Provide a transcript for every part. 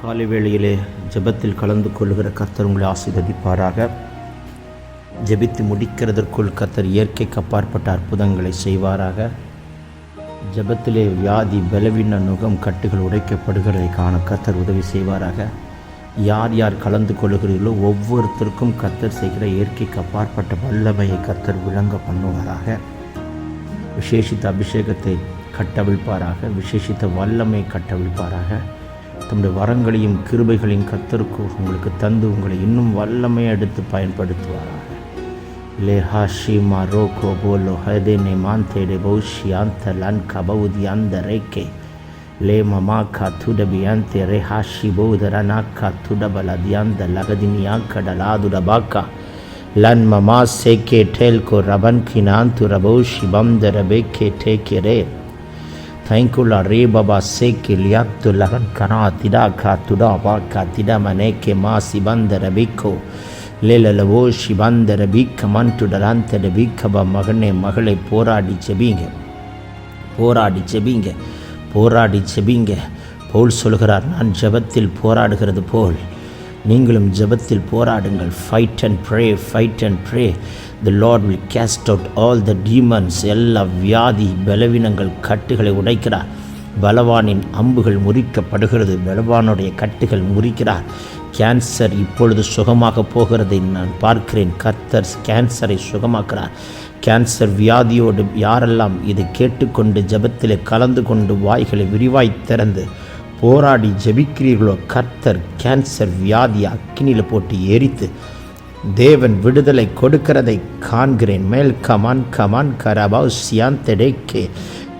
காலை வேளையிலே ஜெபத்தில் கலந்து கொள்கிற கர்த்தர் உங்களை ஆசீர்வதிப்பாராக. ஜெபித்து முடிக்கிறதற்குள் கர்த்தர் இயற்கைக்கு அப்பாற்பட்ட அற்புதங்களை செய்வாராக. ஜபத்திலே வியாதி பலவீன நுகம் கட்டுகள் உடைக்கப்படுகிறதை காண கர்த்தர் உதவி செய்வாராக. யார் யார் கலந்து கொள்கிறீர்களோ ஒவ்வொருத்தருக்கும் கர்த்தர் செய்கிற இயற்கைக்கு அப்பாற்பட்ட வல்லமையை கர்த்தர் விளங்க பண்ணுவாராக. விசேஷித்த அபிஷேகத்தை கட்டவிழ்ப்பாராக விசேஷித்த வல்லமை கட்டவிழ்ப்பாராக. தம்முடைய வரங்களையும் கிருபைகளையும் கத்தருக்கு உங்களுக்கு தந்து உங்களை இன்னும் வல்லமையை எடுத்து பயன்படுத்துவாராக. லேஹா ஷீமா ரோகோ போலோ ஹதே நே மாந்தேடே பௌஷி ஆந்த லன்கா பௌதி அந்த ரேக்கே லே மமாக்கா துடபி அந்தே ரேஹா பௌத ரனா கா துடபல தியாந்த லகதிமியா கடலா லன் மமா சேக்கே டேல்கோ ரபன் கி நான் துரபௌஷி பம் தரபே கே டே கே ரே. தைங்குலா ரே பபா சேக்கில் யாத்து லகன் கனா திடா கா துடா வா கா திடம நேக்கே மா சிபந்தர பிக்கோ லேலலவோ சிபந்தர பீக்க மன்டுடராந்தர பீக்கபா மகனே மகளை போராடி செபிங்க போராடி செபிங்க போராடி செபிங்க போல் சொல்கிறார் நான் ஜபத்தில் போராடுகிறது போல் நீங்களும் ஜெபத்தில் போராடுங்கள். Fight and pray fight and pray the Lord will cast out all the demons எல்லா வியாதி பலவீனங்கள் கட்டுகளை உடைக்கிறார். பலவானின் அம்புகள் முறிக்கப்படுகிறது. பலவானுடைய கட்டுகள் முறிக்கிறார். கேன்சர் இப்பொழுது சுகமாக போகிறதை நான் பார்க்கிறேன். கர்த்தர் கேன்சரை சுகமாக்கிறார். கேன்சர் வியாதியோடு யாரெல்லாம் இதை கேட்டுக்கொண்டு ஜெபத்திலே கலந்து கொண்டு வாய்களை விரிவாய் திறந்து போராடி ஜெபிக்கிறீர்களோ கர்த்தர் கேன்சர் வியாதி அக்கினியில் போட்டு எரித்து தேவன் விடுதலை கொடுக்கிறதை காண்கிறேன். மேல் கமான் கமான் கரபாவ் சியாந்தடேக்கே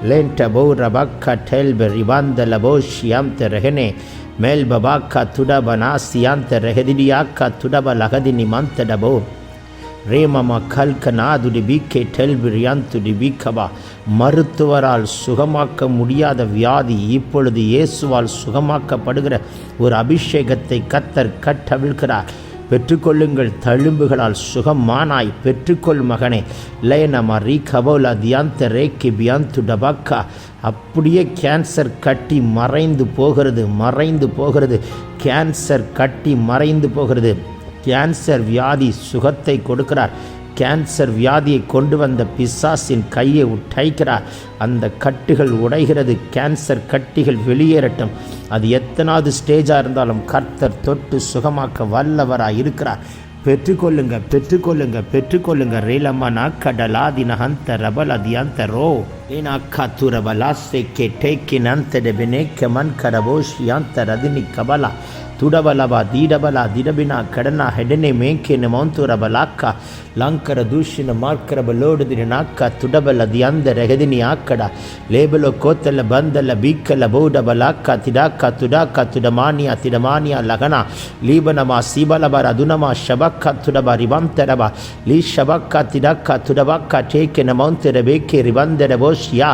லேண்டபோ ரபாக்கா டெல்ப ரிபாந்த லபோ ஷியாந்த ரெஹனே மேல் பபாக்கா துடபனா சியாந்த ரெஹதிடியாக்கா துடப லகதினி டபோ. ரேமம கல்கனாதுடி பிகே டெல்பிரியாந்துடி பிகபா மருத்துவரால் சுகமாக்க முடியாத வியாதி இப்பொழுது இயேசுவால் சுகமாக்கப்படுகிற ஒரு அபிஷேகத்தை கத்தர் கட்டவிழ்கிறார். பெற்றுக்கொள்ளுங்கள் தழும்புகளால் சுகமானாய். பெற்றுக்கொள் மகனே. லேனமா ரீ கபோலா தியாந்த ரேக்கி பியாந்து டபாக்கா. அப்படியே கேன்சர் கட்டி மறைந்து போகிறது மறைந்து போகிறது. கேன்சர் கட்டி மறைந்து போகிறது. கேன்சர் வியாதி சுகத்தை கொடுக்கிறார். கேன்சர் வியாதியை கொண்டு வந்த பிசாசின் கையை உடைக்கிறார். அந்த கட்டுகள் உடைகிறது கேன்சர் கட்டிகள் வெளியேறட்டும். அது எத்தனாவது ஸ்டேஜாக இருந்தாலும் கர்த்தர் தொட்டு சுகமாக்க வல்லவராக இருக்கிறார். பெற்றுக்கொள்ளுங்க பெற்றுக்கொள்ளுங்க பெற்றுக்கொள்ளுங்க. ரேலம்மா நாக்கடலாதி நகந்த ரபல தியந்த ரோ. ஏனாக்கா துரபலா சேக்கே டேக்கின் அந்த டெபினே கமன் கரபோஷியாந்த ரதினி கபலா. ತುಡಬಲವ ದೀಡಬಲ ದಿಡಬಿನ ಕಡನ ಹೆಡನೆ ಮೇಂಕೆನ ಮೌಂತೂರ ಬಲಾಕ್ಕ ಲಾಂಕರ ದೂಷಿನ ಮಾರ್ಕರ ಬಲೋಡದಿನ ನಾಕ್ಕ ತುಡಬಲ ದಿಯಂದರ ಹೆದಿನಿ ಆಕ್ಕಡ ಲೇಬಲೋ ಕೋತಲ್ಲ ಬಂದಲ್ಲ ಬೀಕ್ಕಲ್ಲ ಬೌಡ ಬಲಾಕ್ಕ ತಿಡಾಕ್ಕ ತುಡಾಕ್ಕ ತುಡಮಾನಿಯ ತಿಡಮಾನಿಯ ಲಗಣ ಲೀಬನಮ ಸೀಬಲಬರ ದುನಮ ಶಬಕ್ಕ ತುಡಬ ರಿವಂತರಬ ಲೀ ಶಬಕ್ಕ ತಿಡಕ್ಕ ತುಡಬಕ್ಕ ಟೇಕೆನ ಮೌಂತೆರ ಬೇಕೆ ರಿವಂದರ ಬೋಷಿಯ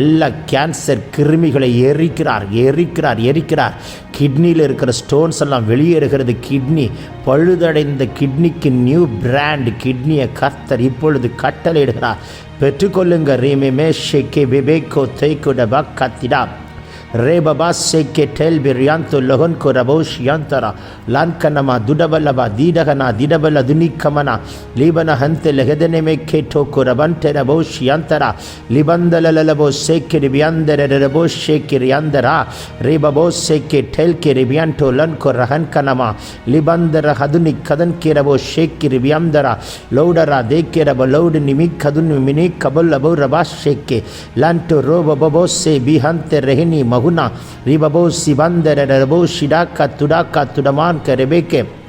ಎಲ್ಲ கேன்சர் கிருமிகளை எரிக்கிறார் எரிக்கிறார் எரிக்கிறார் கிட்னியில் இருக்கிற ஸ்டோ ஸ்டோன்ஸ் எல்லாம் வெளியேறுகிறது. கிட்னி பழுதடைந்த கிட்னிக்கு நியூ பிராண்ட். கிட்னியை கர்த்தர் இப்பொழுது கட்டளையிடுகிறார். பெற்றுக்கொள்ளுங்க ரீமே மேஷேக்கே பெபேக்கோ தேய்குட பக்கத்திடா ரே பபா சேக்கே டெல் பிரியாந்து லொகன் குரபோ ஷியாந்தரா லான்கனமா துடபல்லபா தீடகனா திடபல்ல துனிக்கமனா லீபன ஹந்த லெகதனெமே கேட்டோ குரபன் டெரபோ ஷியாந்தரா லிபந்தலலபோ சேக்கே ரிபியாந்தர ரெரபோ ஷேக்கி ரியாந்தரா ரே பபோ சேக்கே டெல் கே ரிபியாண்டோ லன் குரஹன் கனமா லிபந்தர ஹதுனி கதன் கிரபோ ஷேக்கி ரிபியாந்தரா லௌடரா தேக்கிரப லௌடு நிமி கதுன் மினி கபல் லபோ ரபா ஷேக்கே லான்டோ ரோ பபோ சே பிஹந்த ரெஹினி மகு Mahuna, Ribabo Sivandana Rabo Shidaka Tudaka Tudamanka Rebeke.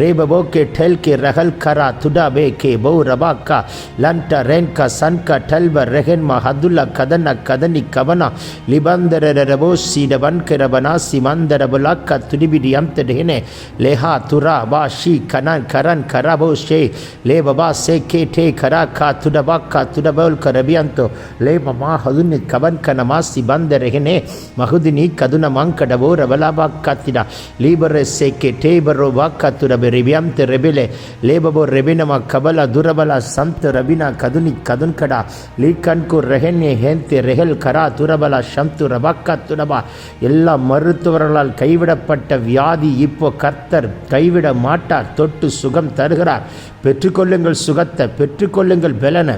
ರೇಬಬೋ ಕೆ ಠೆಲ್ ಕೆ ರಹಲ್ ಖರ ತುಡಾ ಬೇ ಕೆ ಬೌ ರಬಾ ಕ ಲಂಟ ರೆನ್ ಕ ಸನ್ ಕ ಠಲ್ ಬ ರೆಹೆನ್ ಮ ಹದುಲ್ಲ ಕದನ ಕದನಿ ಕವನ ಲಿಬಂದರ ರಬೋ ಸೀಡ ಬನ್ ಕೆ ರಬನ ಸಿಮಂದರ ಬುಲ ಕ ತುಡಿಬಿಡಿ ಅಂತ ಡೆಹನೆ ಲೇಹಾ ತುರಾ ಬಾ ಶಿ ಕನನ್ ಕರನ್ ಖರಾಬೋ ಶೇ ಲೇ ಬಬಾ ಸೇ ಕೆ ಠೇ ಖರಾ ಖಾ ತುಡಬಾ ಕ ತುಡಬೌಲ್ ಕ ರಬಿ ಅಂತು ಲೇ ಮಮಾ ಹದುನಿ ಕವನ್ ಕ ನಮಾ ಸಿಬಂದ ರೆಹನೆ ಮಹುದಿನಿ ಕದುನ ಮಂಕಡಬೋ ರಬಲಾಬಾ ಕತ್ತಿಡ ಲೀಬರೆ ಸೇ ಕೆ ಟೇ ಬರೋ ಬಾ ಕತ್ತುರ ריביאמתא רבילה ליבבו רבינמה קבלה דורבלה סמתא רבינה קדוני קדונקדה லீக்கன்கு ரெஹென்யே ஹேந்தி ரெஹெல் கரா துரபலா ஷம்து ரபக்கா துரபா எல்லா மருத்துவர்களால் கைவிடப்பட்ட வியாதி இப்போ கர்த்தர் கைவிட மாட்டார் தொட்டு சுகம் தருகிறார் பெற்றுக்கொள்ளுங்கள் சுகத்தை பெற்றுக்கொள்ளுங்கள் பலனை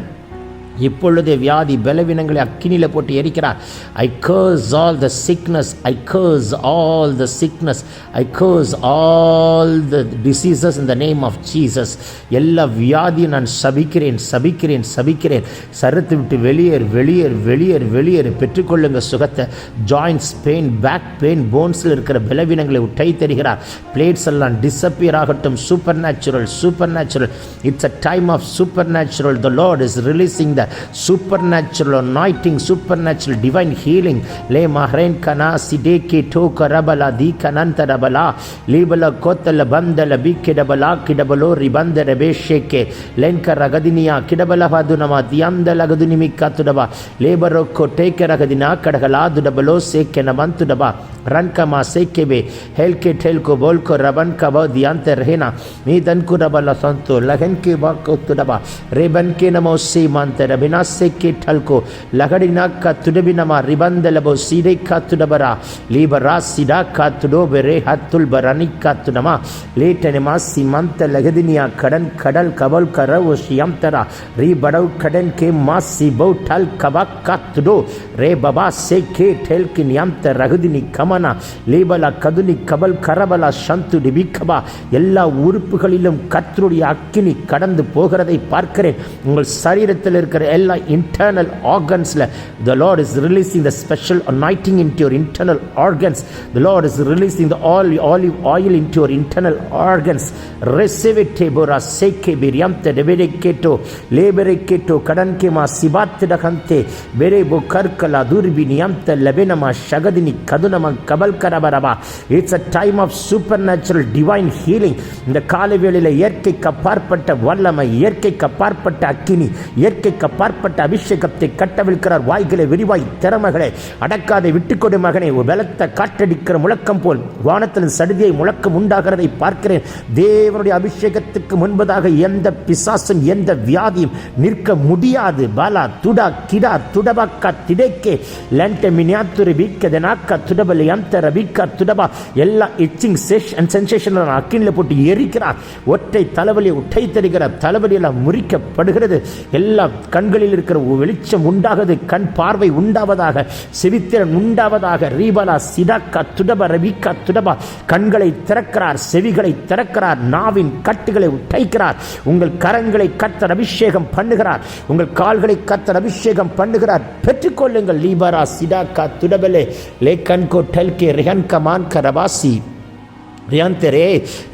இப்பொழுதே வியாதி பலவீனங்களை அக்கினியில் போட்டு எரிக்கிறார். I curse all the sickness I curse all the sickness I curse all the diseases in the name of Jesus எல்லா வியாதியும் நான் சபிக்கிறேன் சபிக்கிறேன் சபிக்கிறேன். சரத்து விட்டு வெளியேறு வெளியேறு வெளியேறு வெளியேறு. பெற்றுக்கொள்ளுங்க சுகத்தை. ஜாயின்ஸ் பெயின் பேக் பெயின் போன்ஸில் இருக்கிற பலவீனங்களை உட்டை தருகிறார் பிளேட்ஸ் எல்லாம் டிஸப்பியர் ஆகட்டும். Supernatural supernatural it's a time of supernatural the Lord is releasing the supernatural anointing supernatural divine healing லே மஹ்ரேன் கனா சிடே கே டோ கரபலா தி கனந்த ரபலா லீபல கோத்தல பந்தல பி கிடபலா கிடபலோ ரிபந்த ரபே ஷேக்கே லென்க ரகதினியா கிடபல பதுனமா தியந்த லகதுனிமி கத்துடபா லேபரோக்கோ டேக்க ரகதினா கடகலா துடபலோ சேக்கென வந்துடபா रन कमा से के बे हेल के ठेल को बोल को रबन कब दियांत रहना मी दन को रबल संतो लगन के बा को तुडबा रेबन के नमो से मानते namo simante rabina seke talko lagadina katudabi ribandalabo side katudabara libara sida katudo bere hatul barani katudama லேட்டனமா லகதினியா கடன் கடல் கபல் கரவு ஷியம்தரா ரீ படவு கடன் கே மா சிபௌ டல் கபா கத்துடோ ரே பபா சே கே டெல் கி நியம்த ரகுதினி கமனா லீபலா கதுனி கபல் கரபலா சந்து டிபிக்கபா எல்லா உறுப்புகளிலும் கத்தருடைய அக்கினி கடந்து போகிறதை பார்க்கிறேன் உங்கள் சரீரத்தில் இருக்கிற எல்லா internal ஆர்கன்ஸில் the Lord is releasing the special anointing into your internal organs the Lord is releasing the all olive oil into your internal organs ரெசிவிட்டேபோரா சேக்கே பிரியம் டெபெரே கேட்டோ லேபரே கேட்டோ கடன் கேமா சிபாத்திடகந்தே பெரேபோ கற்கலா தூர்பி நியம்த லெபெனமா ஷகதினி கதுனமா கபல் கரபரபா it's a time of supernatural divine healing இந்த காலவேளையில் இயற்கைக்கு அப்பாற்பட்ட வல்லமை இயற்கைக்கு அப்பாற்பட்ட அக்கினி இயற்கைக்கு அப்பாற்பட்ட அபிஷேகத்தை கட்டவிழ்க்கிறார். வாய்களை விரிவாய் திறமைகளை அடக்காதை விட்டுக்கொடு மகனை ஒரு பலத்த காற்றடிக்கிற முழக்கம் போல் வானத்தில் சடுதியை முழக்கம் உண்டாகிறதை பார்க்கிறேன். தேவனுடைய அபிஷேகத்துக்கு முன்பதாக எந்த பிசாசும் எந்த வியாதியும் நிற்க முடியாது. பாலா துடா கிடா துடபாக்கா திடைக்கே லண்ட மினியாத்துரு வீக்க தெனாக்கா துடபல் யந்தர வீக்கா துடபா எல்லா இச்சிங் செஷன் சென்சேஷன் அக்கினில் போட்டு எரிக்கிறார். ஒற்றை தலைவலியை உட்டை தருகிறார் தலைவலியெல்லாம் முறிக்கப்படுகிறது. எல்லா கண்களில் இருக்கிற வெளிச்சம் உண்டாகுது கண் பார்வை உண்டாவதாக செவித்திறன் உண்டாவதாக ரீபலா சிதாக்கா துடப ரவிக்கா துடபா கண்களை திறக்கிறார் செவிகளை திறக்கிறார் நாவின் கட்டுகளை உடைக்கிறார் உங்கள் கரங்களை கத்தர் அபிஷேகம் பண்ணுகிறார் உங்கள் கால்களை கத்தர் அபிஷேகம் பண்ணுகிறார். பெற்றுக்கொள்ளுங்கள். லீபரா சிடாக்கா துடபலே லேக்கன்கோ டெல்கே ரிஹன் கமான் ಯಾಂತೆರೆ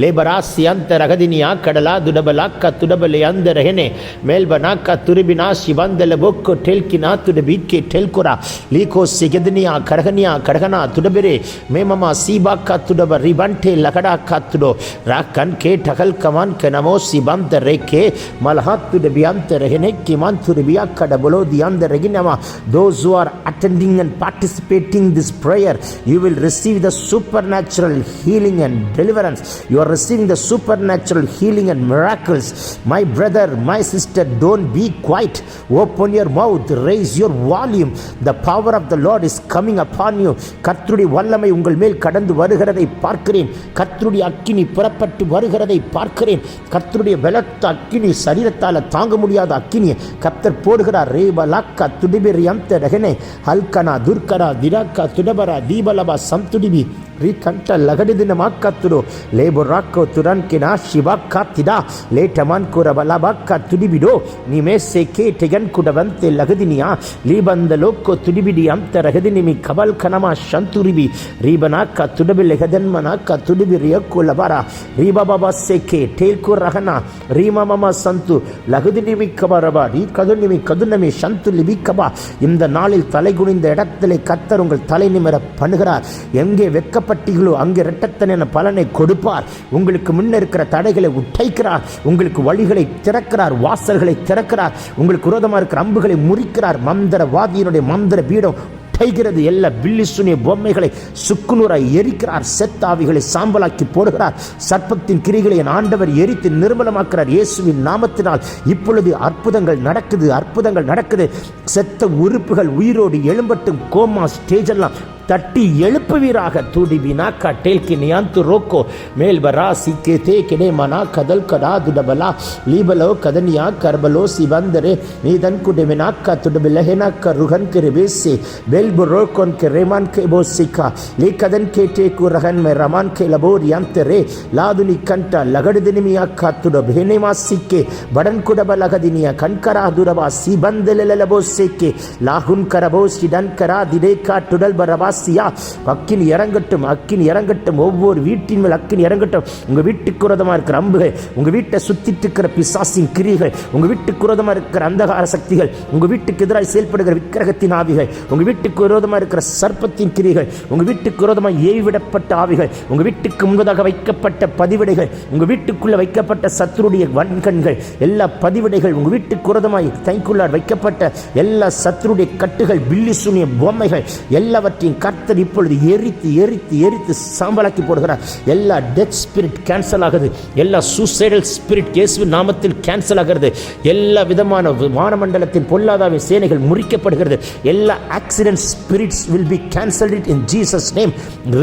ಲೇಬರಾಸ್ಯಾಂತರಗದಿನಿಯ ಕಡಲ ದುಡಬಲಾಕ್ಕ ತುಡಬಲೆಯಂದರಹೆನೆ ಮೇಲ್ಬನಾಕ್ಕ ತುರುಬಿನ ಶಿವಂದಲ ಬೊಕ್ಕು ಟೆಲ್ಕಿನ ತುಡಬೀಕ್ಕೆ ಟೆಲ್ಕುರ ಲೀಕೋ ಸಿಗದಿನಿಯ ಕಡಗನಿಯ ಕಡಗನ ತುಡಬೆರೆ ಮೇಮಮ ಸೀಬಾಕ್ಕ ತುಡಬ ರಿಬಂಟೆ ಲಗಡಾಕ್ಕ ತುಡೋ ರಾಕನ್ ಕೇ ಟಗಲ್ ಕಮನ್ ಕೆ ನಮೋ ಸಿಬಂತ ರೇಖೆ ಮಲಹ ತುಡಬಿಯಂತರಹೆನೆ ಕಿಮಾನ್ ತುಡಬಿಯ ಕಡಬಲೋ ದಿಯಾಂದರಗಿ ನಮ those who are attending and participating this prayer you will receive the supernatural healing and deliverance. You are receiving the supernatural healing and miracles. My brother, my sister, don't be quiet. Open your mouth, raise your volume. The power of the Lord is coming upon you. கர்த்தருடைய வல்லமை உங்கள் மேல் கடந்து வருகிறதை பார்க்கிறேன் கர்த்தருடைய அக்கினி புறப்பட்டு வருகிறதை பார்க்கிறேன் கர்த்தருடைய வெளத்த அக்கினி சரீரத்தால் தாங்க முடியாத அக்கினி கர்த்தர் போடுகிறார் ரேபலாக்கா துடிபிரியம்த ரகனே ஹல்கனா துர்கரா திராக்கா துடபரா தீபலபா சம்துடிபி ரீ கண்ட லகடி தினமாக்கா ಮಾಕತ್ತುಡು ಲೇಬು ರಾಕೋ ತುರನ್ಕಿನ ಶಿವ ಕಾತ್ತಿದ ಲೇಟಮನ್ ಕುರ ಬಲಬಕ್ಕ ತುಡಿಬಿಡು ನಿಮೇಸೆ ಕೇಟೆಗನ್ ಕುಡವಂತೆ ಲಗದಿನಿಯ ಲೀಬಂದ ಲೋಕೋ ತುಡಿಬಿಡಿ ಅಂತ ರಗದಿನಿಮಿ ಕಬಲ್ ಕನಮ ಶಂತುರಿಬಿ ರೀಬನಾಕ ತುಡಬಿ ಲೆಗದನ್ಮನಾಕ ತುಡಿಬಿ ರಿಯಕ್ಕು ಲಬರ ರೀಬಬ ಸೆಕೆ ಟೇಲ್ಕು ರಹನ ரீமமம சந்து லகுதினிமி கபரபா நீ கதுநிமி கதுநமி சந்து லிபி கபா இந்த நாளில் தலை குனிந்த இடத்திலே கத்தர் உங்கள் தலை நிமிர பண்ணுகிறார் எங்கே வெக்கப்பட்டீர்களோ அங்கே இரட்டத்தன பலனை கொடுப்பார். உங்களுக்கு முன்ன இருக்கிற தடைகளை உடைக்கிறார். உங்களுக்கு வழிகளை திறக்கிறார் வாசல்களை திறக்கிறார். உங்களுக்கு விரோதமாக இருக்கிற அம்புகளை முறிக்கிறார். மந்திரவாதியினுடைய மந்திர பீடம் கைகிறது எல்லா பில்லிசுனிய பொம்மைகளை சுக்குநூறாய் எரிக்கிறார். செத்தாவிகளை சாம்பலாக்கி போடுகிறார். சர்ப்பத்தின் கிரிகளை என் ஆண்டவர் எரித்து நிர்மலமாக்கிறார் இயேசுவின் நாமத்தினால் இப்பொழுது அற்புதங்கள் நடக்குது அற்புதங்கள் நடக்குது. செத்த உறுப்புகள் உயிரோடு எழும்பட்டும் கோமா ஸ்டேஜ் எல்லாம் தட்டி எழுப்புவீராக தூடிவினா கட்டேல் கினியாந்து ரோக்கோ மேல்வரா சிக்கே தே கிடே மனா கதல் கடா துடபலா. லீபலோ கதனியா கர்பலோ சிவந்தரே. நீதன் குடிவினா க துடபிலஹெனா க ருகன் கிரிபேசி பெல் புரோ கொன் கிரேமான் கேபோ சிக்கா லீ கதன் கேட்டே குரகன் மே ரமான் கேலபோர் யாந்தரே. லாதுனி கண்ட லகடுதினிமியா க துடபேனிமா சிக்கே படன் குடபலகதினிய கண்கரா துடபா சிபந்தலலபோ சிக்கே லாகுன் கரபோ சிடன் கரா திடே காட்டுடல் பரபாஸ் ராசியா அக்கின் இறங்கட்டும் அக்கின் இறங்கட்டும். ஒவ்வொரு வீட்டின் மேல் அக்கின் இறங்கட்டும். உங்க வீட்டுக்கு விரோதமா இருக்கிற அம்புகள் உங்க வீட்டை சுத்திட்டு இருக்கிற பிசாசின் கிரிகள் உங்க வீட்டுக்கு விரோதமா இருக்கிற அந்தகார சக்திகள் உங்க வீட்டுக்கு எதிராக செயல்படுகிற விக்கிரகத்தின் ஆவிகள் உங்க வீட்டுக்கு விரோதமா இருக்கிற சர்ப்பத்தின் கிரிகள் உங்க வீட்டுக்கு விரோதமா ஏவிடப்பட்ட ஆவிகள் உங்க வீட்டுக்கு முன்பதாக வைக்கப்பட்ட பதிவிடைகள் உங்க வீட்டுக்குள்ள வைக்கப்பட்ட சத்துருடைய வன்கண்கள் எல்லா பதிவிடைகள் உங்க வீட்டுக்கு விரோதமாய் தைக்குள்ளார் வைக்கப்பட்ட எல்லா சத்துருடைய கட்டுகள் பில்லி சுனிய பொம்மைகள் எல்லாவற்றையும் கர்த்தர் இப்பொழுது எரித்து எரித்து எரித்து சாம்பலாக்கி போடுகிறார். எல்லா டெத் ஸ்பிரிட் கேன்சல் ஆகுது. எல்லா சூசைடல் ஸ்பிரிட் இயேசு நாமத்தில் கேன்சல் ஆகிறது. எல்லா விதமான வானமண்டலத்தின் பொல்லாதாவின் சேனைகள் முறிக்கப்படுகிறது. எல்லா accident spirits will be cancelled it in Jesus name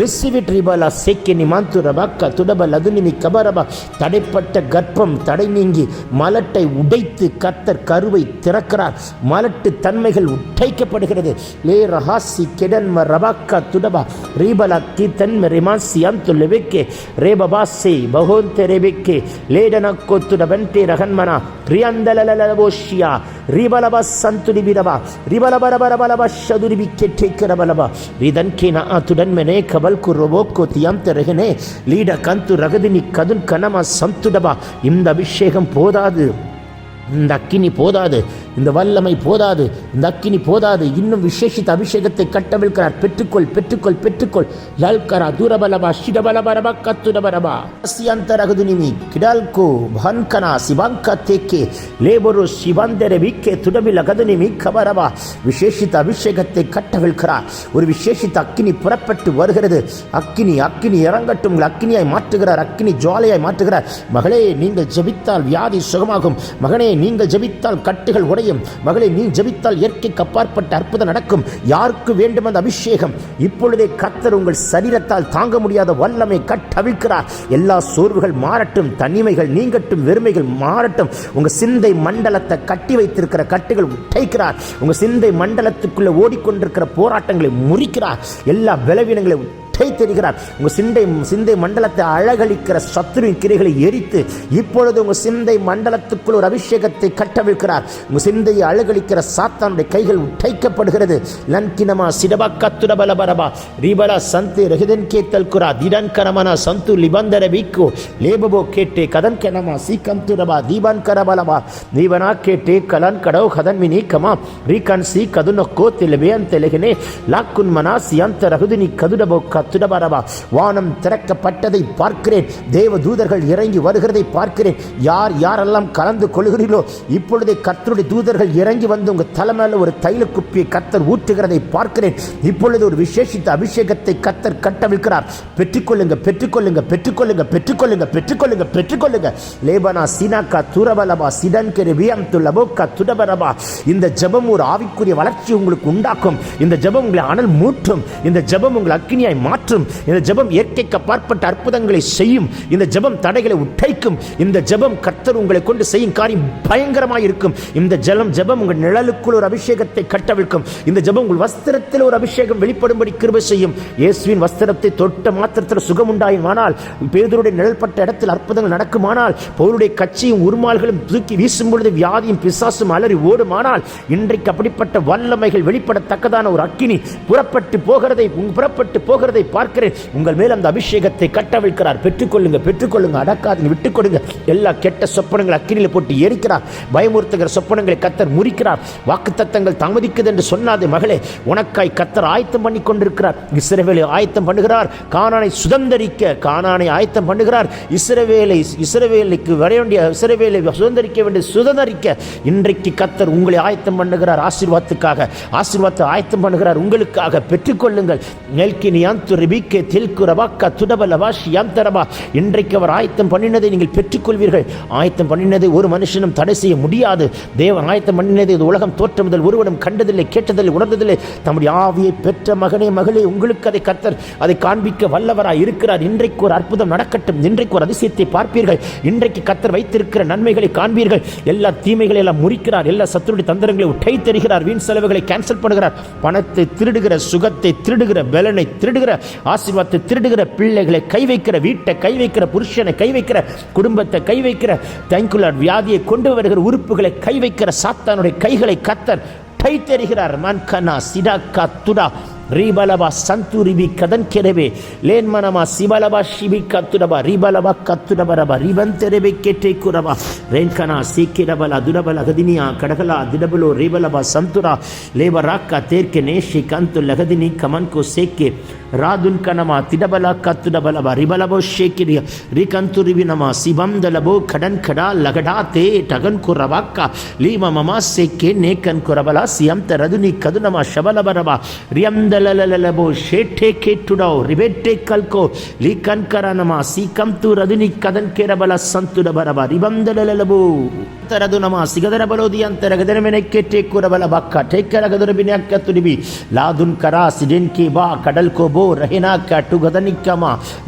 receive it ரிபாலா சேக்கே நிமாந்து ரபாக்கா துடப லதுனிமி கபரபா தடைப்பட்ட கர்ப்பம் தடை நீங்கி மலட்டை உடைத்து கர்த்தர் கருவை திறக்கிறார். மலட்டு தன்மைகள் உடைக்கப்படுகிறது. லே ரஹாசி கெடன்ம ரபா makatudaba ribala kitan merimansiantu lebeke rebabasi bahonte rebeke ledana kotudabante rahanmana priandalalaboshia ribalaba santuri bidaba ribalabarabalaba shaduri biketekarabalaba ridan kena atudan mene kabal kuroboko tiyamte rehene lida kantu ragadini kadun kanama santudaba இந்த அபிஷேகம் போதாது இந்த அக்கினி போதாது இந்த வல்லமை போதாது இந்த அக்கினி போதாது. இன்னும் விசேஷித்த அபிஷேகத்தை கட்டவிழ்கிறார் பெற்றுக்கொள் பெற்றுக்கொள் பெற்றுக்கொள். லல்கரா தூரபலபா ஷிடபலபரபா கத்துடபரபா ரகுதுனிமி கிடால்கோ பன்கனா சிவாங்க தேக்கே லேபரு சிவாந்தர வீக்கே துடபில கதுனிமி கபரபா விசேஷித்த அபிஷேகத்தை கட்டவிழ்கிறார் ஒரு விசேஷித்த அக்கினி புறப்பட்டு வருகிறது. அக்கினி அக்கினி இறங்கட்டும். உங்கள் அக்கினியாய் மாற்றுகிறார். அக்கினி ஜுவாலையாய் மாற்றுகிறார். மகளே நீங்கள் ஜபித்தால் வியாதி சுகமாகும். மகனே நீங்கள் ஜெபித்தால் கட்டுகள் உடையும். மகளை நீ ஜெபித்தால் இயற்கைக்கு அப்பாற்பட்ட அற்புதம் நடக்கும். யாருக்கு வேண்டும் அந்த அபிஷேகம்? இப்பொழுதே கத்தர் உங்கள் சரீரத்தால் தாங்க முடியாத வல்லமை கட்டவிழ்கிறார் எல்லா சோர்வுகள் மாறட்டும் தனிமைகள் நீங்கட்டும் வெறுமைகள் மாறட்டும். உங்கள் சிந்தை மண்டலத்தை கட்டி வைத்திருக்கிற கட்டுகள் உடைக்கிறார். உங்கள் சிந்தை மண்டலத்துக்குள்ளே ஓடிக்கொண்டிருக்கிற போராட்டங்களை முறிக்கிறார். எல்லா பலவீனங்களை உடை தெரிகிறார். உங்கள் சிந்தை சிந்தை மண்டலத்தை அழகழிக்கிற சத்துருவின் கிரைகளை எரித்து இப்பொழுது உங்க சிந்தை மண்டலத்துக்குள் ஒரு அபிஷேகத்தை கட்டவிழ்க்கிறார். உங்கள் சிந்தையை அழகழிக்கிற சாத்தானுடைய கைகள் உடைக்கப்படுகிறது. லன்கினமா சிடபா கத்துடபல பரபா. ரீபலா சந்து ரஹிதன் கேத்தல் குரா. திடன் கரமனா சந்து லிபந்தர வீக்கு. லேபபோ கேட்டே கதன் கனமா. சீக்கம் துரபா தீபன் கரபலபா தீபனா கேட்டே கலன் கடவு கதன் மினி கமா. ரீகன் சி கதுனக்கோ தெலுவேன் தெலுகினே லாக்குன் மனா சியந்த ரகுதினி கதுடபோ கத் கத்துடபரபா வானம் திறக்கப்பட்டதை பார்க்கிறேன். தேவ தூதர்கள் இறங்கி வருகிறதை பார்க்கிறேன். யார் யாரெல்லாம் கலந்து கொள்கிறீர்களோ இப்பொழுதே கர்த்தருடைய தூதர்கள் இறங்கி வந்து உங்கள் தலைமையில் ஒரு தைல குப்பியை கத்தர் ஊற்றுகிறதை பார்க்கிறேன். இப்பொழுது ஒரு விசேஷித்த அபிஷேகத்தை கத்தர் கட்டவிழ்க்கிறார். பெற்றுக்கொள்ளுங்க பெற்றுக்கொள்ளுங்க பெற்றுக்கொள்ளுங்க பெற்றுக்கொள்ளுங்க பெற்றுக்கொள்ளுங்க பெற்றுக்கொள்ளுங்க. லேபனா சீனாக்கா துரபலபா சிடன் வியம் துலபோக்கா துடபரபா இந்த ஜெபம் ஒரு ஆவிக்குரிய வளர்ச்சி உங்களுக்கு உண்டாக்கும். இந்த ஜெபம் உங்களை அனல் மூட்டும். இந்த ஜெபம் உங்களை அக்கினியாய் மாற்றும். மாற்றும். இந்த ஜெபம் இயற்கைக்கு அப்பாற்பட்ட அற்புதங்களை செய்யும். இந்த ஜெபம் தடைகளை உடைக்கும். இந்த ஜெபம் கர்த்தர் உங்களை கொண்டு செய்யும் காரியம் பயங்கரமாக இருக்கும். இந்த ஜலம் ஜெபம் உங்கள் நிழலுக்குள் ஒரு அபிஷேகத்தை கட்டவிழ்க்கும். இந்த ஜெபம் உங்கள் வஸ்திரத்தில் ஒரு அபிஷேகம் வெளிப்படும்படி கிருபை செய்யும். இயேசுவின் வஸ்திரத்தை தொட்ட மாத்திரத்தில் சுகம் உண்டாயுமானால் பேதருடைய நிழல்பட்ட இடத்தில் அற்புதங்கள் நடக்குமானால் பவுலுடைய கட்சியும் உருமால்களும் தூக்கி வீசும் பொழுது வியாதியும் பிசாசும் அலறி ஓடுமானால் இன்றைக்கு அப்படிப்பட்ட வல்லமைகள் வெளிப்படத்தக்கதான ஒரு அக்கினி புறப்பட்டு போகிறதை புறப்பட்டு போகிறதை பார்க்கிறேன். உங்கள் மேல் அந்த அபிஷேகத்தை கட்டவிழ்க்கிறார். பெற்றுக்கொள்ளுங்க பெற்றுக்கொள்ளுங்க அடக்காதுங்க விட்டு கொடுங்க எல்லா கெட்ட சொப்பனங்களை அக்கினியில் போட்டு எரிக்கிறார். பயமுறுத்துகிற சொப்பனங்களை கத்தர் முறிக்கிறார். வாக்குத்தத்தங்கள் தாமதிக்குது என்று சொன்னாது மகளே உனக்காய் கத்தர் ஆயத்தம் பண்ணி கொண்டிருக்கிறார். இஸ்ரவேலை ஆயத்தம் பண்ணுகிறார். காணானை சுதந்தரிக்க காணானை ஆயத்தம் பண்ணுகிறார். இஸ்ரவேலை இஸ்ரவேலுக்கு வர வேண்டிய இஸ்ரவேலை சுதந்தரிக்க வேண்டிய சுதந்தரிக்க இன்றைக்கு கத்தர் உங்களை ஆயத்தம் பண்ணுகிறார். ஆசீர்வாதத்துக்காக ஆசீர்வாதத்தை ஆயத்தம் பண்ணுகிறார். உங்களுக்காக பெற்றுக்கொள்ளுங்கள். நெல்கினி ரிபிக்கே தெல்கு ரபாக்கா துடபலவா ஷியாந்தரபா இன்றைக்கு அவர் ஆயத்தம் பண்ணினதை நீங்கள் பெற்றுக்கொள்வீர்கள். ஆயத்தம் பண்ணினதை ஒரு மனுஷனும் தடை செய்ய முடியாது. தேவன் ஆயத்தம் பண்ணினதை இது உலகம் தோற்றம் முதல் ஒருவனும் கண்டதில்லை கேட்டதில்லை உணர்ந்ததில்லை. தம்முடைய ஆவியை பெற்ற மகனே மகளே உங்களுக்கு அதை கத்தர் அதை காண்பிக்க வல்லவராய் இருக்கிறார். இன்றைக்கு ஒரு அற்புதம் நடக்கட்டும். இன்றைக்கு ஒரு அதிசயத்தை பார்ப்பீர்கள். இன்றைக்கு கத்தர் வைத்திருக்கிற நன்மைகளை காண்பீர்கள். எல்லா தீமைகளை எல்லாம் முறிக்கிறார். எல்லா சத்துருடைய தந்திரங்களை உட்டை தருகிறார் வீண் செலவுகளை கேன்சல் பண்ணுகிறார். பணத்தை திருடுகிற சுகத்தை திருடுகிற பலனை திருடுகிற ஆசீர்வாதத்தை திருடுகிற பிள்ளைகளை கை வைக்கிற வீட்டை கை வைக்கிற புருஷனை கை வைக்கிற குடும்பத்தை கை வைக்கிற தங்குலர் வியாதியை கொண்டு வருகிற உறுப்புகளை கை வைக்கிற சாத்தானுடைய கைகளை கத்தர் கை தெரிகிறார் மன்கனா சிடாக்கா துடா ರಿಬಲಬ ಸಂತು ರಿಬಿ ಕದನ್ ಕೆರೆಬೆ ಲೇನ್ ಮನಮ ಸಿಬಲಬ ಶಿಬಿ ಕತ್ತುಡಬ ರಿಬಲಬ ಕತ್ತುಡಬ ರಬ ರಿಬಂತೆರೆಬೆ ಕೆಟ್ಟೆ ಕುರಬ ರೇಣ್ಕನ ಸೀಕಿರಬಲ ದುಡಬಲ ಗದಿನಿಯ ಕಡಗಲ ದಿಡಬಲು ರಿಬಲಬ ಸಂತುರ ಲೇಬ ರಾಕ್ಕ ತೇರ್ಕೆ ನೇಶಿ ಕಂತು ಲಗದಿನಿ ಕಮನ್ಕು ಸೇಕ್ಕೆ ರಾದುನ್ ಕನಮ ತಿಡಬಲ ಕತ್ತುಡಬಲಬ ರಿಬಲಬೋ ಶೇಕಿರಿಯ ರಿಕಂತು ರಿಬಿ ನಮ ಸಿಬಂದಲಬೋ ಖಡನ್ ಖಡ ಲಗಡಾ ತೇ ಟಗನ್ ಕುರಬಕ್ಕ ಲೀಮ ಮಮ ಸೇಕ್ಕೆ ನೇಕನ್ ಕುರಬಲ ಸಿಯಂತ ರದುನಿ ಕದು ನಮ ಶಬಲಬರಬ ರಿಯಂದ ರಿಯಂದಲಲಲಬೋ ಶೇಠೆ ಕೆಟ್ಟುಡೋ ರಿಬೆಟ್ಟೆ ಕಲ್ಕೋ ಲೀ ಕನ್ಕರನಮ ಸೀಕಂತು ರದುನಿ ಕದನ್ ಕೆರಬಲ ಸಂತುಡ ಬರಬ ರಿಬಂದಲಲಬೋ ತರದು ನಮ ಸಿಗದರ ಬಲೋದಿ ಅಂತರ ಗದರ ಮೆನೆ ಕೆಟ್ಟೆ ಕುರಬಲ ಬಕ್ಕ ಟೇಕರ ಗದರ ಬಿನೆ ಅಕ್ಕ ತುಡಿಬಿ ಲಾದುನ್ ಕರ ಸಿಡೆನ್ ಕಿ ಬಾ ಕಡಲ್ ಕೋ ಬೋ ರಹಿನಾ ಕಟ್ಟು ಗದನಿಕ್ಕಮ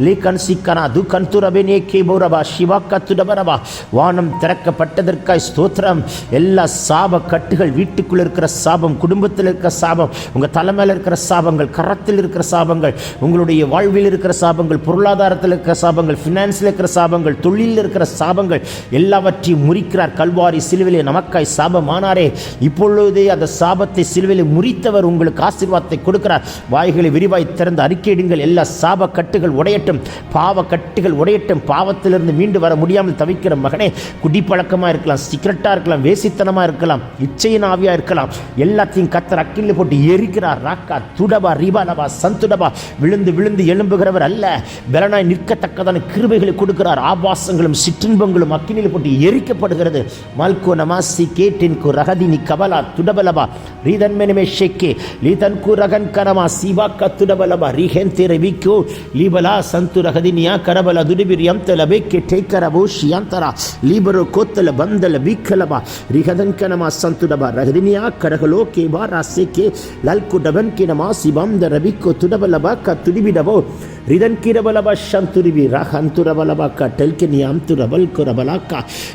ಲೀ கண் சிக்கனா து கண்துரபெனே கேபோரபா சிவா கத்துடபரபா வானம் திறக்கப்பட்டதற்காய் ஸ்தோத்திரம் எல்லா சாப கட்டுகள் வீட்டுக்குள்ள இருக்கிற சாபம் குடும்பத்தில் இருக்கிற சாபம் உங்க தலைமையில் இருக்கிற சாபங்கள் கரத்தில் இருக்கிற சாபங்கள் உங்களுடைய வாழ்வில் இருக்கிற சாபங்கள் பொருளாதாரத்தில் இருக்கிற சாபங்கள் ஃபினான்ஸில் இருக்கிற சாபங்கள் தொழிலில் இருக்கிற சாபங்கள் எல்லாவற்றையும் முறிக்கிறார் கல்வாரி சிலுவிலே நமக்காய் சாபமானாரே. இப்பொழுதே அந்த சாபத்தை சிலுவிலே முறித்தவர் உங்களுக்கு ஆசீர்வாதத்தை கொடுக்கிறார். வாய்களை விரிவாய் திறந்து அறிக்கையிடுங்கள் எல்லா சாப கட்டுகள் உடையட்டும். பாவ கட்டுகள் உடையட்டும். பாவத்திலிருந்து மீண்டு வர முடியாமல் தவிக்கிற மகனே குடிப்பழக்கமாக இருக்கலாம் சிகரெட்டாக இருக்கலாம் வேசித்தனமாக இருக்கலாம் இச்சையின் ஆவியாக இருக்கலாம். எல்லாத்தையும் கத்தர் அக்கில் போட்டு எரிக்கிறார் ராக்கா குடபா ரீபானபா சந்துடபா விழுந்து விழுந்து எழும்புகிறவர் அல்ல. பலனாய் நிற்கத்தக்கதான கிருபைகளை கொடுக்கிறார். ஆபாசங்களும் சிற்றின்பங்களும் அக்கினில் போட்டு எரிக்கப்படுகிறது. மல்கோ நமாசி கேட்டின் கு ரகதினி கபலா துடபலபா ரீதன் மெனமே ஷெக்கே லீதன் கு ரகன் கனமா சிவா கத்துடபலபா ரீஹென் தேரை லீபலா சந்து ரகதினியா கரபல துடிபிரியம் தலபே கெட்டே கரபோ ஷியாந்தரா லீபரோ கோத்தல பந்தல வீக்கலபா ரிகதன் கனமா சந்துடபா ரகதினியா கரகலோ கேபா ராசே கே லல்கு கினமா sibam da rabikko tudaba labaka tudibidabo ರಹಂತುರಬಲಬ ಕ ಟೆಲ್ಕೆ ನಿಯಾಂತು ರಬಲ್ ಕುರಬಲಾಕ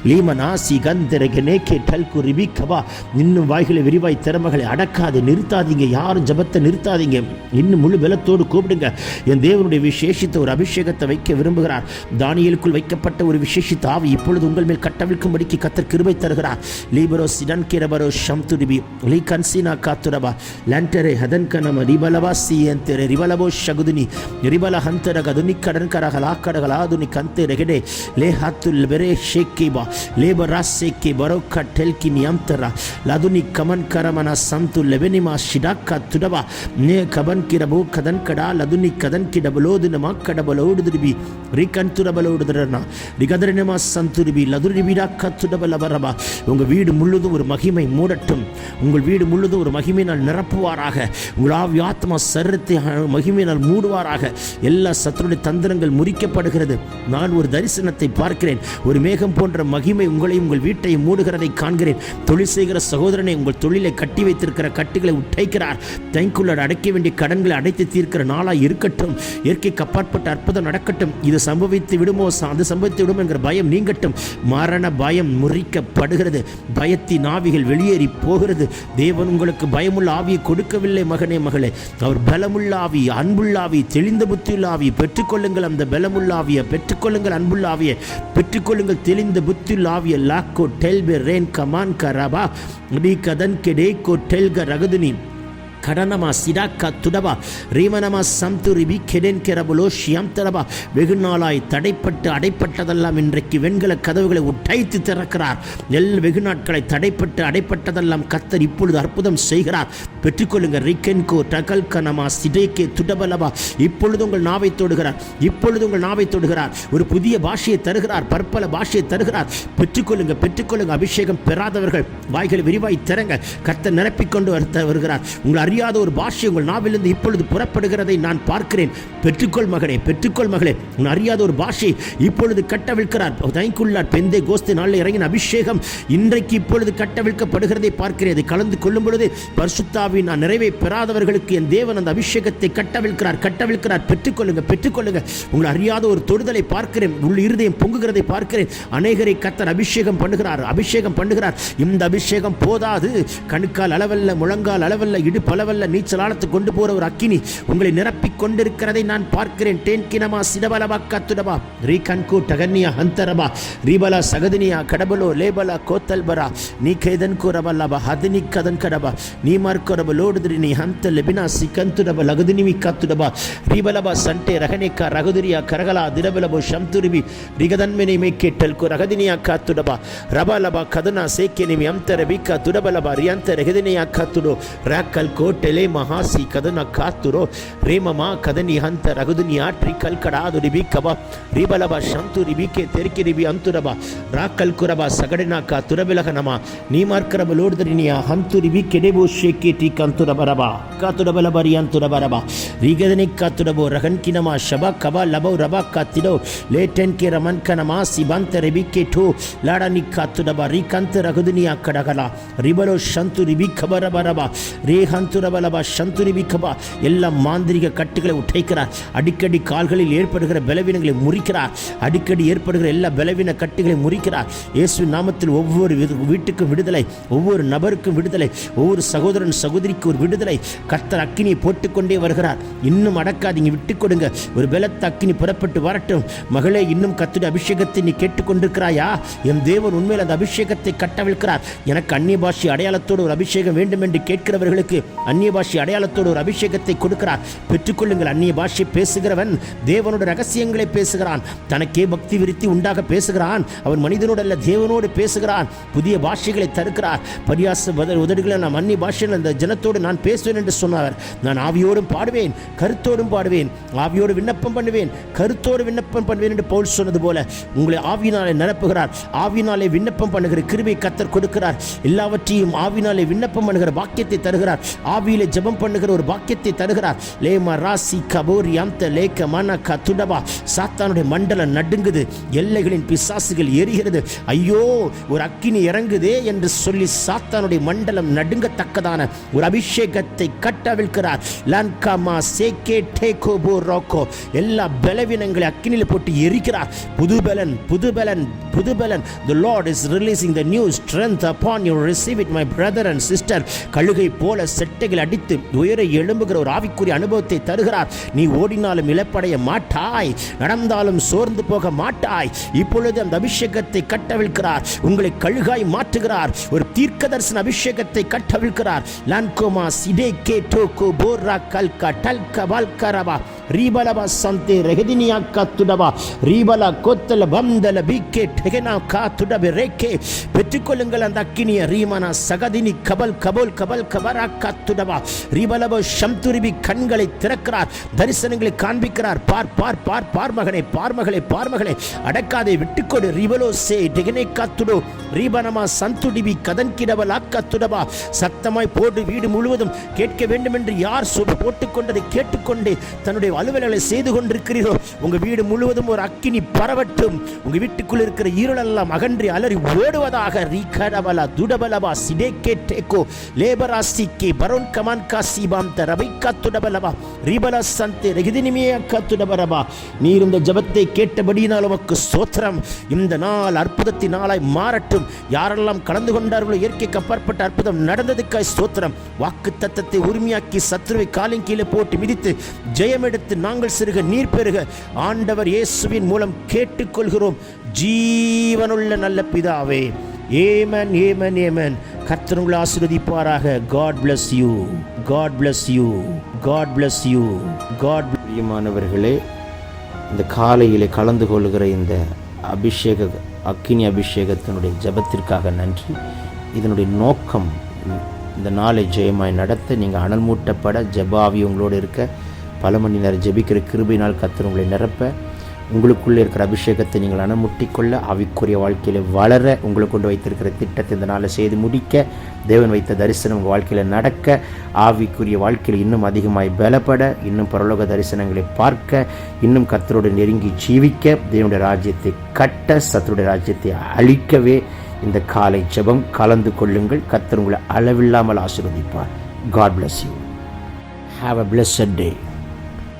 லீமனா சிகந்தரகனே கேட்டல்கு ரிபிக்கபா இன்னும் வாய்களை விரிவாய் திறமைகளை அடக்காது நிறுத்தாதீங்க யாரும் ஜபத்தை நிறுத்தாதீங்க இன்னும் முழு பலத்தோடு கூப்பிடுங்க என் தேவனுடைய விசேஷித்த ஒரு அபிஷேகத்தை வைக்க விரும்புகிறார் தானியலுக்குள் வைக்கப்பட்ட ஒரு விசேஷித்த ஆவி இப்பொழுது உங்கள் மேல் கட்டவிழ்க்கும்படிக்கு கத்தர் கிருபை தருகிறார் லீபரோ சிடன் கிரபரோ ஷம்துரிபி லீ கன்சினா காத்துரபா லண்டரே ஹதன் கனம ரிபலவா சியந்தரே ரிபலவோ ಶಗುದುನಿ ರಿಬಲ ಹಂತರ ಗದುನಿ ಕಡನ್ ಕರಗಲ ಕಡಗಲಾದುನಿ ಕಂತೆ ರೆಗಡೆ ಲೇ ಹತ್ತುಲ್ ಬೆರೆ ಶೇಕಿಬ ಲೇಬ ರಾಸೆಕ್ಕೆ ಬರೋಕ ಟೆಲ್ಕಿ ನಿಯಂತರ ಲದುನಿ ಕಮನ್ ಕರಮನ ಸಂತು ಲೆಬೆನಿಮ ಶಿಡಾಕ ತುಡಬ ನೇ ಕಬನ್ ಕಿರಬು ಕದನ್ ಕಡ ಲದುನಿ ಕದನ್ ಕಿಡಬಲೋದಿನ ಮಕ್ಕಡಬಲೋಡುದಿರಿಬಿ ரிகந்துரபலோடுதரனா ரிகதரனமா சந்துரிபி லதுரிபிடாக்க துடபலபரபா உங்கள் வீடு முழுதும் ஒரு மகிமை மூடட்டும் உங்கள் வீடு முழுதும் ஒரு மகிமையினால் நிரப்புவாராக உங்கள் ஆவி ஆத்மா சரீரத்தை மகிமையினால் மூடுவாராக எல்லா சத்துருடைய தந்திரங்கள் முறிக்கப்படுகிறது. நான் ஒரு தரிசனத்தை பார்க்கிறேன். ஒரு மேகம் போன்ற மகிமை உங்களையும் உங்கள் வீட்டையும் மூடுகிறதை காண்கிறேன். தொழில் செய்கிற சகோதரனை உங்கள் தொழிலை கட்டி வைத்திருக்கிற கட்டுகளை உட்டைக்கிறார் தைக்குள்ள அடைக்க வேண்டிய கடன்களை அடைத்து தீர்க்கிற நாளாக இருக்கட்டும். இயற்கைக்கு அப்பாற்பட்ட அற்புதம் நடக்கட்டும். இது சம்பவித்து விடுமோ? அது சம்பவித்து விடுமோ என்கிற பயம் நீங்கட்டும். மரண பயம் முறிக்கப்படுகிறது. பயத்தின் ஆவிகள் வெளியேறி போகிறது. தேவன் உங்களுக்கு பயமுள்ள ஆவியை கொடுக்கவில்லை மகனே மகளே. அவர் பலமுள்ள ஆவி அன்புள்ள ஆவி தெளிந்த புத்தி ஆவி பெற்றுக்கொள்ளுங்கள். அந்த பலமுள்ளாவியை பெற்றுக்கொள்ளுங்கள். அன்புள்ளாவிய பெற்றுக்கொள்ளுங்கள். தெளிந்த புத்தியுள்ள லாக்கோ டெல்பே ரேன் கமான் கரபா. நீ கதன் கெடே கோ டெல்க ரகுதுனி. கடனமா சிடாக்கா துடபா ரீமனமா சம்துரிபி கெடென் கெரபுலோ ஷியம் தரபா வெகு நாளாய் தடைப்பட்டு அடைப்பட்டதெல்லாம் இன்றைக்கு வெண்கல கதவுகளை உடைத்து திறக்கிறார். எல் வெகு நாட்களை தடைப்பட்டு அடைப்பட்டதெல்லாம் கத்தர் இப்பொழுது அற்புதம் செய்கிறார். பெற்றுக்கொள்ளுங்க ரிக்கென்கோ டகல் கனமா சிடேக்கே துடபலவா இப்பொழுது உங்கள் நாவை தொடுகிறார் இப்பொழுது உங்கள் நாவை தொடுகிறார். ஒரு புதிய பாஷையை தருகிறார் பற்பல பாஷையை தருகிறார். பெற்றுக்கொள்ளுங்க பெற்றுக்கொள்ளுங்க அபிஷேகம் பெறாதவர்கள். வாய்களை விரிவாய் திறங்க கர்த்தர் நிரப்பிக்கொண்டு வருத்த வருகிறார். உங்கள் அறியாத ஒரு பாஷை உங்கள் நாவிலிருந்து இப்பொழுது புறப்படுகிறதை நான் பார்க்கிறேன். பெற்றுக்கொள் மகனே பெற்றுக்கொள் மகளே. உன் அறியாத ஒரு பாஷை இப்பொழுது கட்டவிழ்க்கிறார். தயங்குள்ளார் பெந்தே கோஸ்து நாளில் இறங்கின அபிஷேகம் இன்றைக்கு இப்பொழுது கட்டவிழ்க்கப்படுகிறதை பார்க்கிறேன். அதை கலந்து கொள்ளும் பொழுது பரிசுத்தாவின் நான் நிறைவை பெறாதவர்களுக்கு என் தேவன் அந்த அபிஷேகத்தை கட்டவிழ்க்கிறார். கட்டவிழ்க்கிறார். பெற்றுக்கொள்ளுங்க பெற்றுக்கொள்ளுங்க. உங்கள் அறியாத ஒரு தொடுதலை பார்க்கிறேன். உள் இருதயம் பொங்குகிறதை பார்க்கிறேன். அநேகரை கத்தர் அபிஷேகம் பண்ணுகிறார். அபிஷேகம் பண்ணுகிறார். இந்த அபிஷேகம் போதாது. கணுக்கால் அளவல்ல முழங்கால் அளவல்ல இடுப்பளவு லெவலில் நீச்சல் கொண்டு போகிற ஒரு அக்கினி உங்களை நிரப்பிக் கொண்டிருக்கிறதை நான் பார்க்கிறேன். டேன்கினமா சிடபலபா கத்துடபா ரீகன்கு டகன்யா ஹந்தரபா ரீபலா சகதினியா கடபலோ லேபலா கோத்தல்பரா. நீ கைதன் கூறபல்லபா ஹதினி கதன் கடபா நீ மார்க்கொரப லோடுதிரி நீ ஹந்த லெபினா சிகந்துடப லகுதினிமி கத்துடபா ரீபலபா சண்டே ரகனிக்கா ரகுதிரியா கரகலா திரபலபோ சம்துருபி ரிகதன்மினை கேட்டல் கு ரகதினியா காத்துடபா ரபாலபா கதனா சேக்கினிமி அம்தர பிக்கா துடபலபா ரியந்த ரகதினியா காத்துடோ. ராக்கல் கோ ಟೆಲೆ ಮಹಾಸಿ ಕದನ ಕಾತುರೋ ರೇಮಮ ಕದನಿ ಹಂತ ರಘುದುನಿ ಆಟ್ರಿ ಕಲ್ಕಡಾದು ರಿಬಿ ಕಬ ರಿಬಲಬ ಶಂತು ರಿಬಿಕೆ ತೆರಿಕೆ ರಿಬಿ ಅಂತುರಬ ರಾ ಕಲ್ಕುರಬ ಸಗಡಿನಾಕ ತುರಬಿಲಹ ನಮ ನೀಮಾರ್ಕರಬ ಲೋಡ್ದರಿನಿಯ ಹಂತು ರಿಬಿ ಕೆಡೆಬೋ ಶೇಕೆ ಟಿ ಕಂತುರಬ ರಬ ಕಾತುರಬಲ ಬರಿ ಅಂತುರಬ ರಬ ರೀಗದನಿ ಕಾತುರಬೋ ರಹನ್ ಕಿನಮ ಶಬ ಕಬ ಲಬೌ ರಬ ಕಾತಿರೋ ಲೇಟೆನ್ ಕೆ ರಮನ್ ಕನಮ ಸಿಬಂತ ರಿಬಿಕೆ ಠೋ ಲಾಡನಿ ಕಾತುರಬ ರಿಕಂತ ರಘುದುನಿಯ ಕಡಗಲ ರಿಬಲೋ ಶಂತು ರಿಬಿ ಖಬರಬ ರಬ ರೇ ಹಂತು சந்துரிபி கபா எல்லா மாந்திரிக கட்டுகளை உடைக்கிறார் அடிக்கடி கால்களில் ஏற்படுகிற பலவீனங்களை முறிக்கிறார் அடிக்கடி ஏற்படுகிற எல்லா பலவீன கட்டுகளை முறிக்கிறார் இயேசு நாமத்தில் ஒவ்வொரு வீட்டுக்கும் விடுதலை ஒவ்வொரு நபருக்கும் விடுதலை ஒவ்வொரு சகோதரன் சகோதரிக்கு ஒரு விடுதலை. கத்தர் அக்கினியை போட்டுக்கொண்டே வருகிறார். இன்னும் அடக்காதீங்க விட்டு கொடுங்க. ஒரு பலத்த அக்கினி புறப்பட்டு வரட்டும். மகளே இன்னும் கத்துடைய அபிஷேகத்தை நீ கேட்டுக்கொண்டிருக்கிறாயா? என் தேவன் உண்மையில் அந்த அபிஷேகத்தை கட்டவிழ்க்கிறார். எனக்கு அந்நிய பாஷை அடையாளத்தோடு ஒரு அபிஷேகம் வேண்டும் என்று கேட்கிறவர்களுக்கு அந்நிய பாஷை அடையாளத்தோடு ஒரு அபிஷேகத்தை கொடுக்கிறார். பெற்றுக்கொள்ளுங்கள் அந்நிய பாஷை பேசுகிறவன் தேவனோட ரகசியங்களை பேசுகிறான். தனக்கே பக்தி விருத்தி உண்டாக பேசுகிறான். அவன் மனிதனோடு அல்ல தேவனோடு பேசுகிறான். புதிய பாஷைகளை தருக்கிறார் பரியாச உதடுகளை நான் அந்நிய பாஷையில் அந்த ஜனத்தோடு நான் பேசுவேன் என்று சொன்னார். நான் ஆவியோடும் பாடுவேன் கருத்தோடும் பாடுவேன் ஆவியோடு விண்ணப்பம் பண்ணுவேன் கருத்தோடு விண்ணப்பம் பண்ணுவேன் என்று பவுல் சொன்னது போல உங்களை ஆவினாலே நிரப்புகிறார். ஆவினாலே விண்ணப்பம் பண்ணுகிற கிருபை கத்தர் கொடுக்கிறார். எல்லாவற்றையும் ஆவினாலே விண்ணப்பம் பண்ணுகிற வாக்கியத்தை தருகிறார். ஆவியிலே ஜெபம் பண்ணுகிற ஒரு பாக்கியத்தை தருகிறார். லேமா ராசி கபோரி அந்த லேக்க மன கத்துடபா சாத்தானுடைய மண்டலம் நடுங்குது. எல்லைகளின் பிசாசுகள் எரிகிறது. ஐயோ ஒரு அக்கினி இறங்குதே என்று சொல்லி சாத்தானுடைய மண்டலம் நடுங்கத்தக்கதான ஒரு அபிஷேகத்தை கட்டவிழ்க்கிறார். லன்காமா சேகே டேகோ போ ரோக்கோ எல்லா பலவீனங்களை அக்கினியில் போட்டு எரிக்கிறார். புதுபலன் புதுபலன் புதுபலன். The Lord is releasing the new strength upon you receive it my brother and sister கழுகை போல செட்டைகள் அடித்து உயர எழும்புகிற ஒரு ஆவிக்குரிய அனுபவத்தை தருகிறார். நீ ஓடினாலும் இழப்படைய மாட்டாய். நடந்தாலும் சோர்ந்து போக மாட்டாய். இப்பொழுது அந்த அபிஷேகத்தை கட்டவிழ்கிறார் உங்களை கழுகாய் மாற்றுகிறார். ஒரு தீர்க்கதரிசன அபிஷேகத்தை கட்டவிழ்கிறார் லான்கோமா சிடே கே டோகோ போர்ரா கல்கா டல்கா வால்கரவா ரீபலபா சந்தே ரெகதினியா காத்துடவா ரீபல கொத்தல பந்தல பிக்கே டெகனா காத்துடபே ரேக்கே பெற்றுக்கொள்ளுங்கள் அந்த அக்கினிய ரீமனா சகதினி கபல் கபோல் கபல் கபரா காத்துடவா ரீபலபோ சம்துரிபி கண்களை திறக்கிறார் தரிசனங்களை காண்பிக்கிறார் பார் பார் பார் பார் மகனே பார்மகளை பார் மகளே அடக்காதே விட்டுக்கொடு ரீபலோ சே டெகனே காத்துடோ ரீபனமா சந்துடிவி கதன் கிடவல் ஆக்காத்துடபா சத்தமாய் போடு வீடு முழுவதும் கேட்க வேண்டும் என்று யார் சொல் போட்டுக்கொண்டதை கேட்டுக்கொண்டே தன்னுடைய அலுவலர்களை செய்து கொண்டிருக்கிறீர்களோ உங்கள் வீடு முழுவதும் ஒரு அக்கினி பரவட்டும். உங்கள் வீட்டுக்குள் இருக்கிற இருளெல்லாம் அகன்றி அலறி ஓடுவதாக. ரீகடபலா துடபலபா சிடேகே டேகோ லேபராசிக்கே பரோன் கமான் காசிபாம் ரபைக்கா துடபலபா ரீபலா சந்தே ரெகிதினிமியா துடபரபா நீர் இந்த ஜபத்தை கேட்டபடியினால் உமக்கு சோத்திரம் இந்த நாள் அற்புதத்தின் நாளாய் மாறட்டும். யாரெல்லாம் கலந்து கொண்டார்களோ இயற்கைக்கு அப்பாற்பட்ட அற்புதம் நடந்ததுக்காய் சோத்திரம் வாக்கு தத்தத்தை உரிமையாக்கி சத்ருவை காலின் கீழே போட்டு மிதித்து ஜெயம் எடுத்து நாங்கள் சிறுக நீர் பெருக ஆண்டவர் இயேசுவின் மூலம் கேட்டுக்கொள்கிறோம். ஜீவனுள்ள நல்ல பிதாவே ஏமன் ஏமன் ஏமன். கர்த்தர் உங்களை ஆசீர்வதிப்பாராக God bless you God bless you God bless you God பிரியமானவர்களே இந்த காலையிலே கலந்து கொள்கிற இந்த அபிஷேக அக்கினி அபிஷேகத்தினுடைய ஜெபத்திற்காக நன்றி. இதனுடைய நோக்கம் இந்த நாளை ஜெயமாய் நடத்த நீங்கள் அனல் மூட்டப்பட ஜபாவி உங்களோடு இருக்க பல மணி நேரம் ஜெபிக்கிற கிருபையினால் கத்தர் உங்களை நிரப்ப உங்களுக்குள்ளே இருக்கிற அபிஷேகத்தை நீங்கள் அணமுட்டிக்கொள்ள ஆவிக்குரிய வாழ்க்கையில் வளர உங்களை கொண்டு வைத்திருக்கிற திட்டத்தை இந்த நாளில் செய்து முடிக்க தேவன் வைத்த தரிசனம் உங்கள் வாழ்க்கையில் நடக்க ஆவிக்குரிய வாழ்க்கையில் இன்னும் அதிகமாய் பலப்பட இன்னும் பரலோக தரிசனங்களை பார்க்க இன்னும் கத்தரோடு நெருங்கி ஜீவிக்க தேவனுடைய ராஜ்யத்தை கட்ட சத்தருடைய ராஜ்யத்தை அழிக்கவே இந்த காலை ஜெபம் கலந்து கொள்ளுங்கள். கத்தர் உங்களை அளவில்லாமல் ஆசீர்வதிப்பார். God bless you have a blessed day